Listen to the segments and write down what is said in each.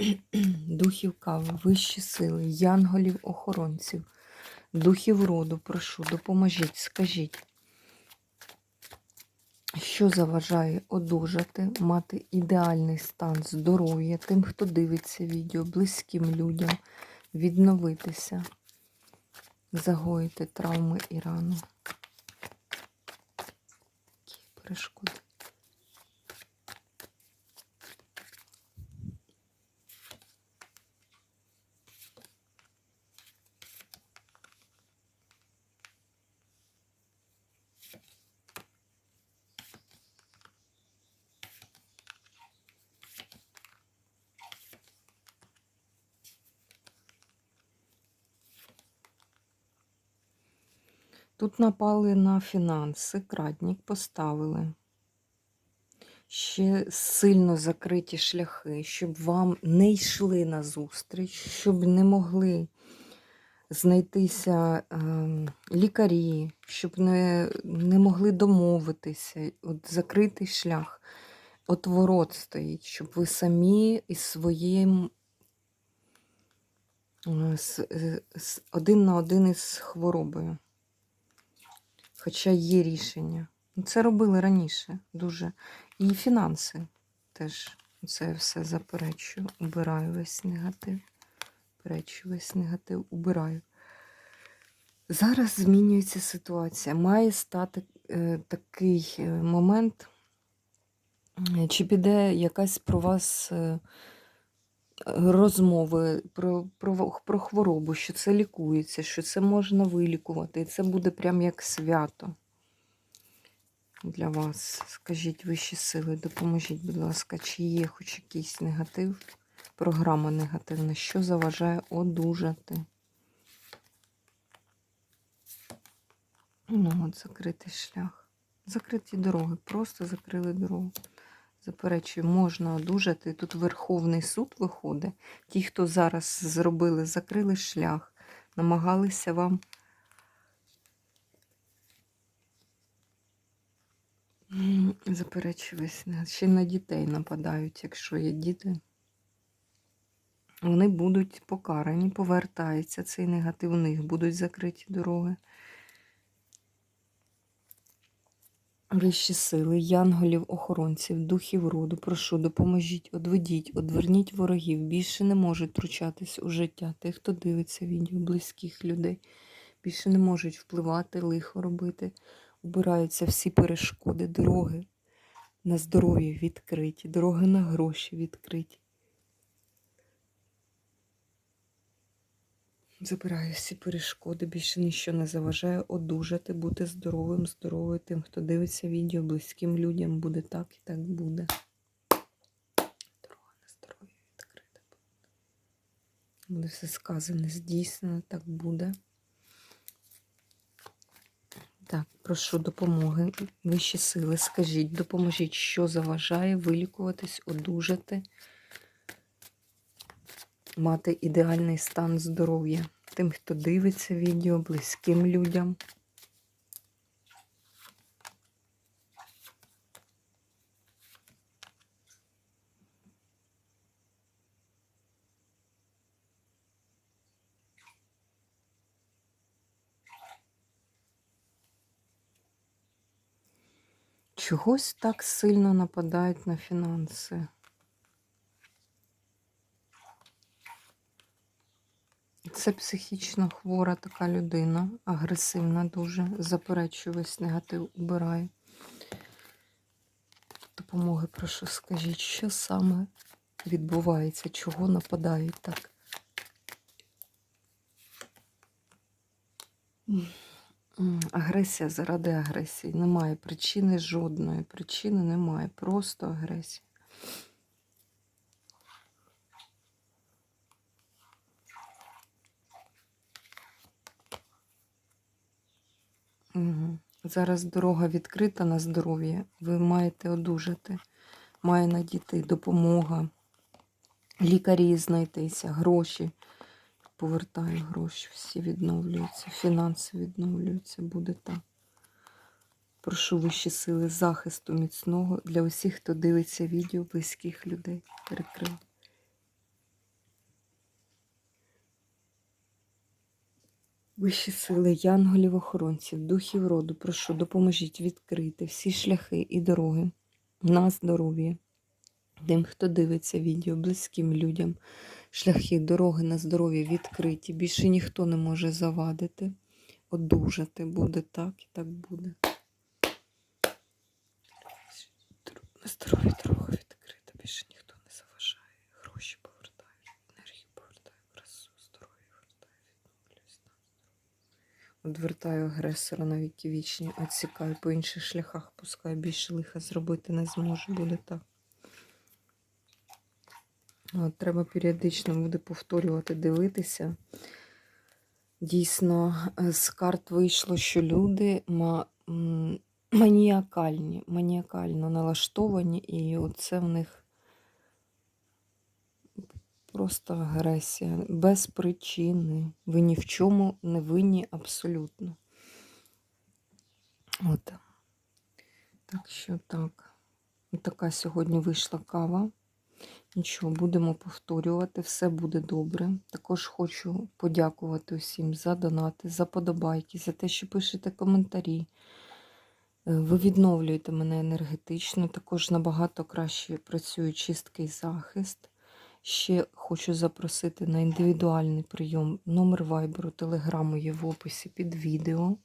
духів кави, вищі сили, янголів-охоронців, духів роду, прошу, допоможіть, скажіть, що заважає одужати, мати ідеальний стан здоров'я тим, хто дивиться відео, близьким людям, відновитися, загоїти травми і рану. Які перешкоди. Тут напали на фінанси, крадник поставили. Ще сильно закриті шляхи, щоб вам не йшли на зустріч, щоб не могли знайтися е, лікарі, щоб не, не могли домовитися. От закритий шлях, отворот стоїть, щоб ви самі із своїм е, з, е, один на один із хворобою. Хоча є рішення. Ну, Це робили раніше дуже. І фінанси теж це все заперечую. Убираю весь негатив. Перечу весь негатив, убираю. Зараз змінюється ситуація. Має стати е, такий е, момент, чи піде якась про вас е, розмови про, про, про хворобу, що це лікується, що це можна вилікувати. І це буде прям як свято для вас. Скажіть вищі сили, допоможіть, будь ласка, чи є хоч якийсь негатив, програма негативна, що заважає одужати. Ну, от закритий шлях. Закриті дороги, просто закрили дорогу. Заперечую, можна одужати. Тут Верховний суд виходить. Ті, хто зараз зробили, закрили шлях, намагалися вам М, заперечую весь негатив. Ще на дітей нападають, якщо є діти. Вони будуть покарані, повертається цей негатив, у них будуть закриті дороги. Вищі сили, янголів, охоронців, духів роду, прошу, допоможіть, одведіть, одверніть ворогів. Більше не можуть втручатись у життя тих, хто дивиться відео, близьких людей. Більше не можуть впливати, лихо робити. Убираються всі перешкоди, дороги на здоров'я відкриті, дороги на гроші відкриті. Забираю всі перешкоди, більше нічого не заважає одужати, бути здоровим, здоровою тим, хто дивиться відео, близьким людям буде так і так буде. Дорога на здоров'я відкрита. буде. Буде все сказане, здійснено, так буде. Так, прошу допомоги, вищі сили, скажіть, допоможіть, що заважає вилікуватись, одужати, мати ідеальний стан здоров'я тим, хто дивиться відео, близьким людям. Чогось так сильно нападають на фінанси. Це психічно хвора така людина, агресивна дуже, заперечую весь негатив, убираю. Допомоги, прошу, скажіть, що саме відбувається, чого нападають так? Агресія заради агресії. Немає причини жодної. Причини немає. Просто агресія. Зараз дорога відкрита на здоров'я. Ви маєте одужати. Має надійти допомога. Лікарі знайтися, гроші. Повертаю гроші, всі відновлюються, фінанси відновлюються, буде так. Прошу вищі сили захисту міцного для усіх, хто дивиться відео близьких людей. Перекрив. Вищі сили, янголів, охоронців, духів роду, прошу, допоможіть відкрити всі шляхи і дороги на здоров'я. Тим, хто дивиться відео, близьким людям, шляхи, дороги на здоров'я відкриті. Більше ніхто не може завадити, одужати. Буде так і так буде. На здоров'я дорога відкрита, більше ніхто не заважає. Гроші повертаю, енергію повертаю, красу, здоров'я вертаю, відновлююсь на Одвертаю агресора на віки вічні, відсікаю по інших шляхах, пускаю більше лиха зробити не зможу, буде так. От, треба періодично буде повторювати, дивитися. Дійсно, е, з карт вийшло, що люди ма, маніакальні, маніакально налаштовані, і оце в них просто агресія, без причини. Ви ні в чому не винні абсолютно. От. Так що так. Така сьогодні вийшла кава. Нічого, будемо повторювати, все буде добре. Також хочу подякувати усім за донати, за подобайки, за те, що пишете коментарі. Е, Ви відновлюєте мене енергетично, також набагато краще працює чистки і захист. Ще хочу запросити на індивідуальний прийом. Номер вайберу, телеграму є в описі під відео.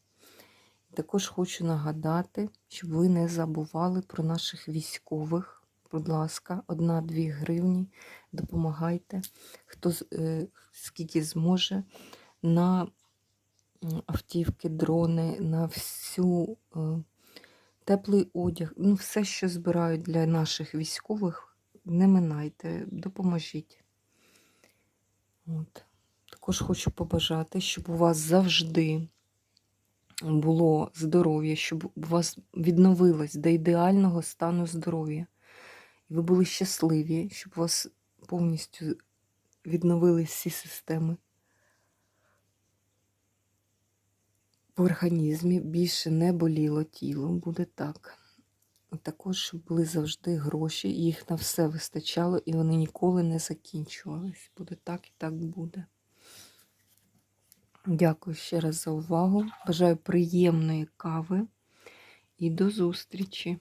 Також хочу нагадати, щоб ви не забували про наших військових. Будь ласка, одна-дві гривні. Допомагайте, хто е, скільки зможе, на автівки, дрони, на всю е, теплий одяг. Ну, все, що збирають для наших військових, не минайте, допоможіть. От. Також хочу побажати, щоб у вас завжди було здоров'я, щоб у вас відновилось до ідеального стану здоров'я. І ви були щасливі, щоб у вас повністю відновились всі системи в організмі, більше не боліло тіло, буде так. Також були завжди гроші, їх на все вистачало, і вони ніколи не закінчувались. Буде так і так буде. Дякую ще раз за увагу. Бажаю приємної кави і до зустрічі!